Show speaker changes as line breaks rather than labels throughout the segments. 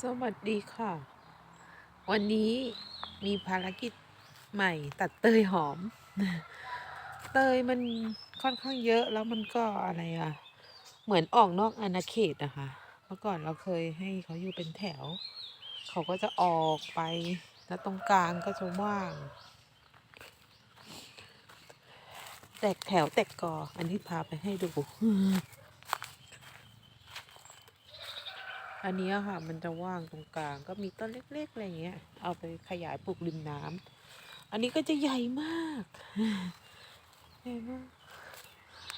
สวัสดีค่ะ วันนี้มีภารกิจใหม่ตัดเตยหอม เตยมันค่อนข้างเยอะแล้วมันก็อะไรอะเหมือนออกนอกอาณาเขตนะคะเมื่อก่อนเราเคยให้เขาอยู่เป็นแถว เขาก็จะออกไปแล้วตรงกลางก็จะว่าง แตกแถวแตกกอ อันนี้พาไปให้ดู อันนี้ค่ะมันจะว่างตรงกลางก็มีต้นเล็กๆอะไรเงี้ย เอาไปขยายปลูกริมน้ำอันนี้ก็จะใหญ่มากใหญ่มาก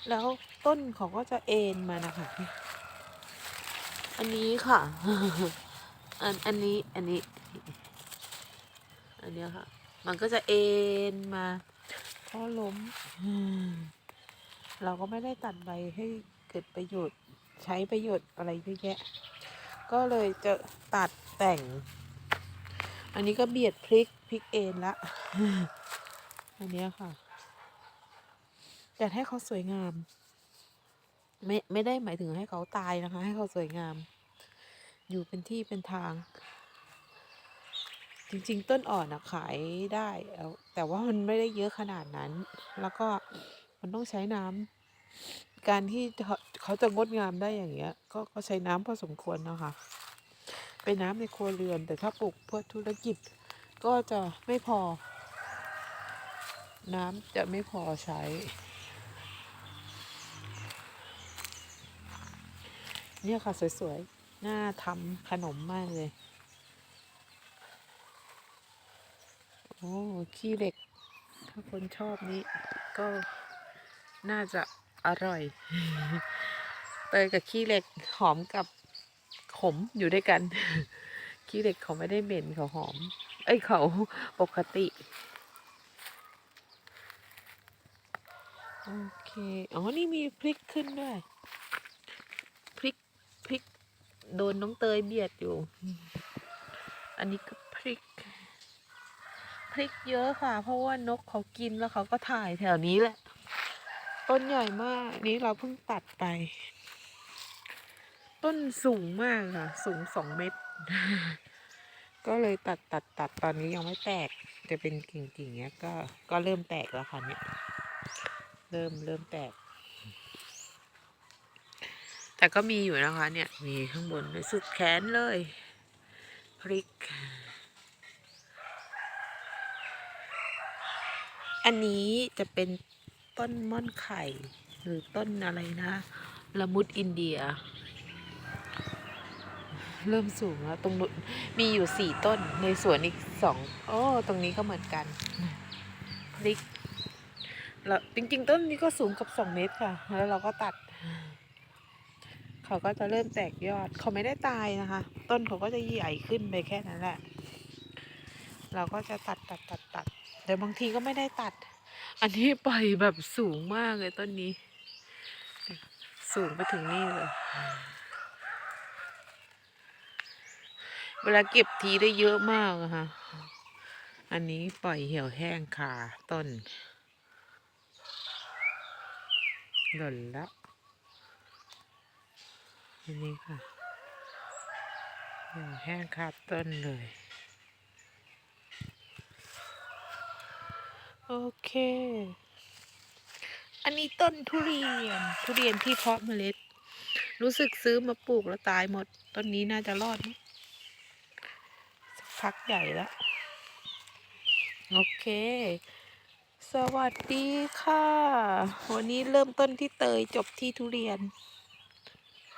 แล้วต้นเขาก็จะเอ็นมานะคะ อันนี้ค่ะ อันอันนี้อันนี้ อันนี้ค่ะ มันก็จะเอ็นมาพอล้ม เราก็ไม่ได้ตัดใบให้เกิดประโยชน์ ใช้ประโยชน์อะไรเยอะแยะ ก็เลยจะตัดแต่ง อันนี้ก็เบียดพลิกพลิกเอ็นละ อันนี้ค่ะอยากให้เขาสวยงาม ไม่ไม่ได้หมายถึงให้เขาตายนะคะ ให้เขาสวยงาม อยู่เป็นที่เป็นทาง จริง ๆ ต้นอ่อนอะขายได้แต่ว่ามันไม่ได้เยอะขนาดนั้น แล้วก็มันต้องใช้น้ำ การที่เขาจะงดงามได้อย่างเงี้ย ก็ก็ใช้น้ำพอสมควรนะคะเป็นน้ำในครัวเรือน แต่ถ้าปลูกเพื่อธุรกิจ ก็จะไม่พอ น้ำจะไม่พอใช้ เนี่ยค่ะ สวยๆ น่าทำขนมมากเลย โอ้ ขี้เหล็ก ถ้าคนชอบนี้ก็น่าจะ อร่อย เตยกับขี้เหล็กหอมกับขมอยู่ด้วยกัน ขี้เหล็กเขาไม่ได้เหม็นเขาหอม เอ้ยเขาปกติ โอเค อ๋อ นี่มีพริกขึ้นด้วย พริก พริก โดนน้องเตยเบียดอยู่ อันนี้ก็พริก พริกเยอะค่ะ เพราะว่านกเขากินแล้วเขาก็ถ่ายแถวนี้แหละ ต้นใหญ่มาก นี้เราเพิ่งตัดไป ต้นสูงมากค่ะ สูงสองเมตร ก็เลยตัดตัดตัดตอนนี้ยังไม่แตก จะเป็นกิ่งๆเงี้ย ก็ก็เริ่มแตกแล้วค่ะเนี่ย เริ่มเริ่มแตก แต่ก็มีอยู่นะคะ เนี่ย มีข้างบนสุดแขนเลย พริกอันนี้จะเป็น ต้นม่อนไข่ หรือต้นอะไรนะ ละมุดอินเดีย เริ่มสูงแล้วตรงนู้นมีอยู่สี่ต้นในสวนอีกสองโอ้ตรงนี้ก็เหมือนกันพริกแล้วจริง ๆ ต้นนี้ก็สูงกับสองเมตรค่ะ แล้วเราก็ตัด เขาก็จะเริ่มแตกยอด เขาไม่ได้ตายนะคะ ต้นเขาก็จะใหญ่ขึ้นไปแค่นั้นแหละ เราก็จะตัดตัดตัดตัดแต่บางทีก็ไม่ได้ตัด อันนี้ปล่อยแบบสูงมากเลยต้นนี้ สูงไปถึงนี่เลย เวลาเก็บทีได้เยอะมากอะค่ะ อันนี้ปล่อยเหี่ยวแห้งคาต้น หล่นแล้วอันนี้ค่ะเหี่ยวแห้งคาต้นเลย โอเค อันนี้ต้นทุเรียน ทุเรียนที่เพาะเมล็ด รู้สึกซื้อมาปลูกแล้วตายหมด ต้นนี้น่าจะรอดสักพักใหญ่แล้ว โอเค สวัสดีค่ะ วันนี้เริ่มต้นที่เตยจบที่ทุเรียน